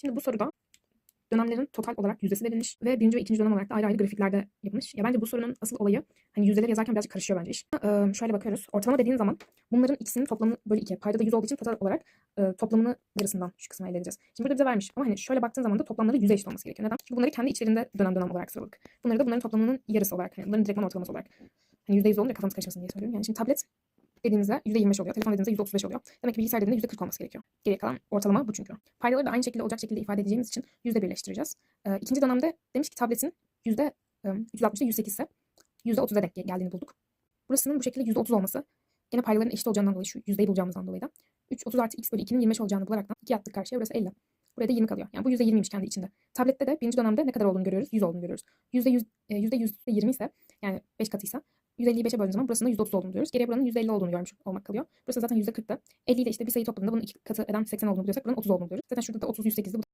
Şimdi bu soruda dönemlerin total olarak yüzdesi verilmiş ve birinci ve ikinci dönem olarak da ayrı ayrı grafiklerde yapılmış. Ya bence bu sorunun asıl olayı hani yüzdeleri yazarken birazcık karışıyor bence iş. Ee, şöyle bakıyoruz. Ortalama dediğin zaman bunların ikisinin toplamı bölü 2. Payda da 100 olduğu için total olarak e, toplamını yarısından şu kısmı elde edeceğiz. Şimdi burada bize vermiş ama hani şöyle baktığın zaman da toplamları yüze eşit olması gerekiyor. Neden? Çünkü bunları kendi içlerinde dönem dönem olarak sıraladık. Bunları da bunların toplamının yarısı olarak, hani bunların direktman ortalaması olarak. Hani %100 olunca kafamız karışmasın diye söylüyorum. Yani şimdi tablet dediğimizde %25 oluyor. Telefon dediğimizde %35 oluyor. Demek ki bilgisayar dediğimde %40 olması gerekiyor. Geriye kalan ortalama bu çünkü. Paydaları da aynı şekilde olacak şekilde ifade edeceğimiz için yüzde birleştireceğiz. Ee, ikinci dönemde demiş ki tabletin yüzde e, 360'da 108 ise %30'a denk geldiğini bulduk. Burasının bu şekilde %30 olması gene paydaların eşit olacağından dolayı şu yüzdeyi bulacağımızdan dolayı da 3 30 artı x bölü 2'nin 25 olacağını bularaktan 2 attık karşıya burası 50. Buraya da 20 kalıyor. Yani bu %20'ymiş kendi içinde. Tablette de birinci dönemde ne kadar olduğunu görüyoruz? 100 olduğunu görüyoruz. %100, e, %120 ise yani 5 katıysa 150'yi 5'e böldüğümüz zaman burasının %30 olduğunu görüyoruz. Geriye buranın %50 olduğunu görmüş olmak kalıyor. Burası zaten %40'tı. 50 ile işte bir sayı toplamında bunun iki katı eden 80 olduğunu biliyorsak buranın 30 olduğunu görüyoruz. Zaten şurada da 30, 108'di.